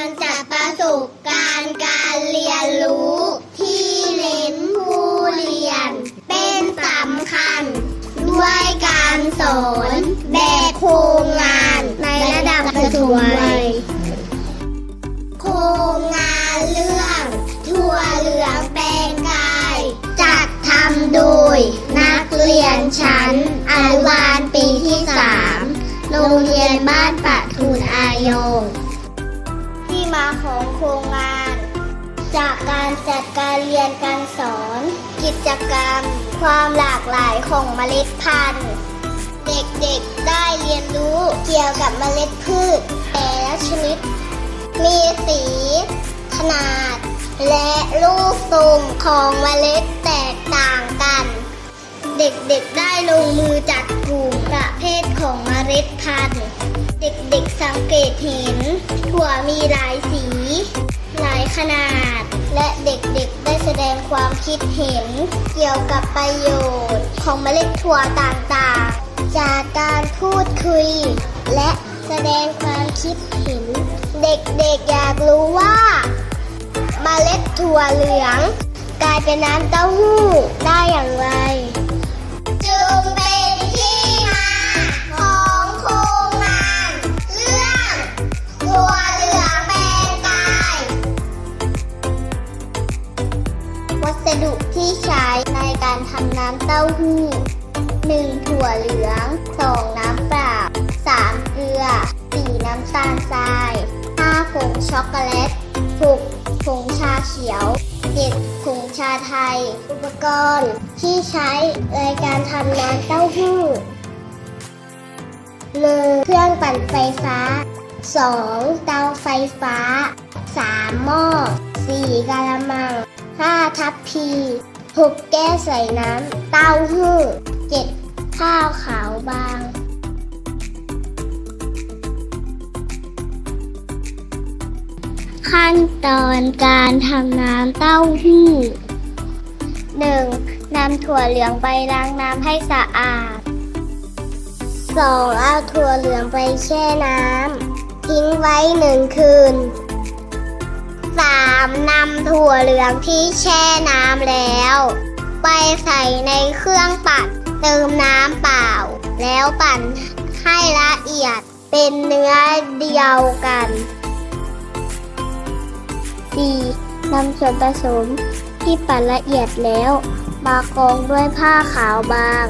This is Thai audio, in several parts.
การจัดประสบการณ์การเรียนรู้ ที่เน้นผู้เรียน เป็นสำคัญ ด้วยการสอนแบบโครงงานในระดับประถมวัยโครงงานเรื่องทั่วเหลืองแปลงกาย จัดทำโดย นักเรียนชั้นอนุบาลปีที่สามโรงเรียนบ้านปะทูนอายง มาของโครงงาน จากการจัดการเรียนการสอน กิจกรรม ความหลากหลายของเมล็ดพันธุ์ เด็กๆได้เรียนรู้เกี่ยวกับเมล็ดพืช แต่ละชนิด มีสี ขนาด และรูปทรงของเมล็ดแตกต่างกัน เด็กๆได้ลงมือจัดกลุ่มประเภทของเมล็ดพันธุ์เด็กๆสังเกตเห็นถั่วมีหลายสีหลาย ขนาด และเด็กๆได้แสดงความคิดเห็น เกี่ยวกับประโยชน์ของเมล็ดถั่วต่างๆ จากการพูดคุย และแสดงความคิดเห็น เด็กๆอยากรู้ว่าเมล็ดถั่วเหลือง กลายเป็นน้ำเต้าหู้ได้อย่างไร สดุที่ใช้ในการทำน้ำเต้าหู้ 1. ถั่วเหลือง 2. น้ำเปล่า 3. เกลือ 4. น้ำตาลทราย 5. ผงช็อกโกแลต 6. ผงชาเขียว 7. ผงชาไทย อุปกรณ์ที่ใช้ในการทำน้ำเต้าหู้ 1. เครื่องปั่นไฟฟ้า 2. เตาไฟฟ้า 3. หม้อ 4. กะละมัง 5. ทัพพี 6. แก้ใส่น้ำ เต้าหู้ 7. ข้าวขาวบาง ขั้นตอนการทำน้ำเต้าหู้ 1. นำถั่วเหลืองไปล้างน้ำให้สะอาด 2. เอาถั่วเหลืองไปแช่น้ำ ทิ้งไว้หนึ่งคืน 3. นำถั่วเหลืองที่แช่น้ำแล้ว ไปใส่ในเครื่องปั่นเติมน้ำเปล่า แล้วปั่นให้ละเอียดเป็นเนื้อเดียวกัน 4. นำส่วนผสมที่ปั่นละเอียดแล้ว มากรองด้วยผ้าขาวบาง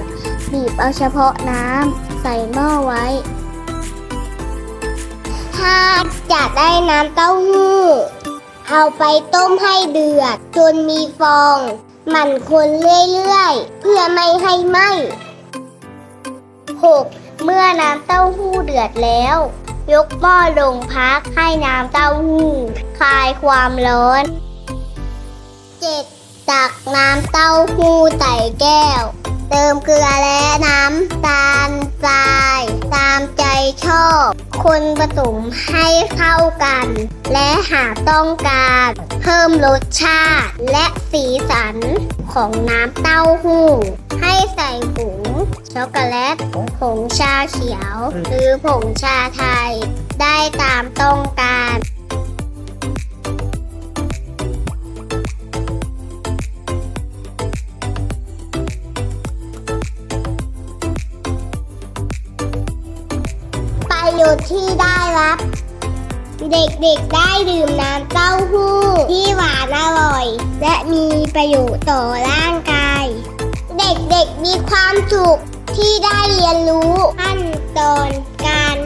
บีบเอาเฉพาะน้ำใส่หม้อไว้ถ้าจะได้น้ำเต้าหู้ เอาไปต้มให้เดือด จนมีฟอง หมั่นคนเรื่อยๆ เพื่อไม่ให้ไหม้ 6. เมื่อน้ำเต้าหู้เดือดแล้ว ยกหม้อลงพักให้น้ำเต้าหู้คลายความร้อน 7. ตักน้ำเต้าหู้ใส่แก้ว เติมเกลือและน้ำตาลทราย ชอบ คนผสมให้เข้ากัน และหากต้องการ เพิ่มรสชาติและสีสันของน้ำเต้าหู้ ให้ใส่ผงช็อกโกแลต ผงชาเขียว หรือผงชาไทย ได้ตามต้องการ ประโยชน์ที่ได้รับ เด็กๆได้ดื่มน้ำเต้าหู้ ที่หวานอร่อย และมีประโยชน์ต่อร่างกาย เด็กๆมีความสุขที่ได้เรียนรู้ขั้นตอนการ